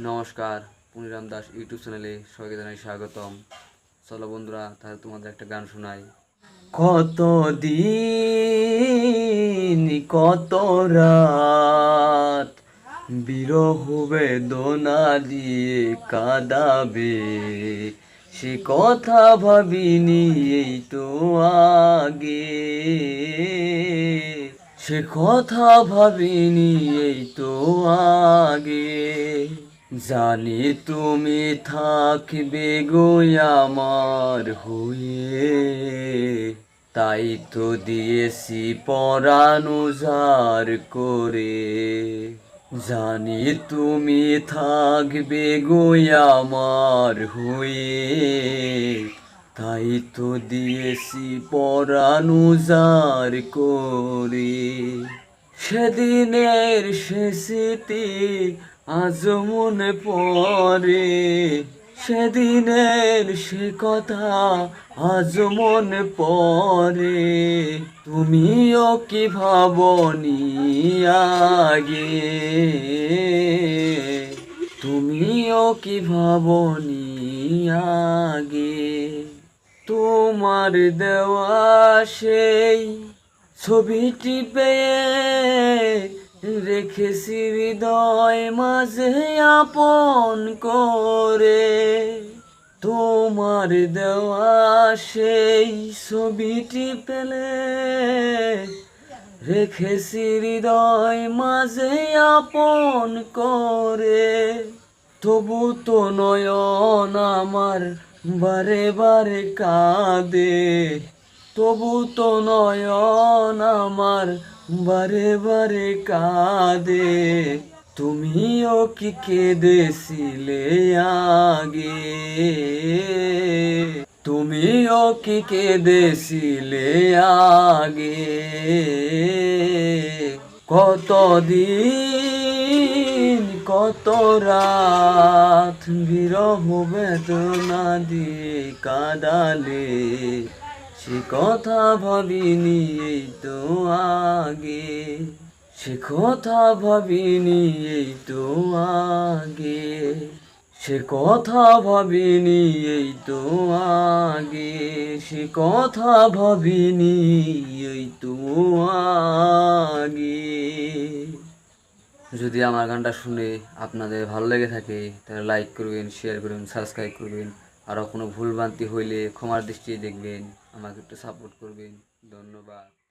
নমস্কার, পুনিরাম দাস ইউটিউব চ্যানেলে সবাইকে জানাই স্বাগতম। চলো বন্ধুরা, তাহলে তোমাদের একটা গান শোনাই। কত দিন কত রাত বিরহ বেদনা দিয়ে কাঁদাবে? সে কথা ভাবিনি, এই তো আগে। সে কথা ভাবিনি, এই তো আগে। জানি তুমি থাকবে গো আমার হয়ে। তাই তো দিয়েছি পরানো জার করে। জানি তুমি থাকবে গো আমার হয়ে। তাই তো দিয়েছি পরানো জার করে। সেদিনের স্মৃতি আজ মনে পড়ে সেদিনের সে কথা, আজ মনে পড়ে। তুমিও কি ভাবনি আগে? তুমিও কি ভাবনি আগে? তোমার দেওয়া সেই ছবিটি পেয়ে রেখেছি হৃদয় মাঝে আপন করে। তোমার দেওয়া সেই ছবিটি পেলে রেখেছি হৃদয় মাঝে আপন করে। তবু তো নয়ন আমার বারে বারে কাঁদে। তবু তো নয়ন আমার বারে বারে কাঁদে। তুমিও কি কেঁদেছিলে আগে? তুমিও কি কেঁদেছিলে আগে? কতদিন, কত রাত বিরহ বেদনা দিয়ে কাঁদালে? সে কথা ভাবিনি এই তো আগে। সে কথা ভাবিনি এই তো আগে। সে কথা ভাবিনি এই তো আগে। সে কথা ভাবিনি এই তো আগে। যদি আমার গানটা শুনে আপনাদের ভালো লেগে থাকে, তাহলে লাইক করবেন শেয়ার করবেন সাবস্ক্রাইব করবেন। আরও কোনো ভুলভ্রান্তি হইলে ক্ষমার দৃষ্টি দেখবেন আমাকে একটু সাপোর্ট করবেন। ধন্যবাদ।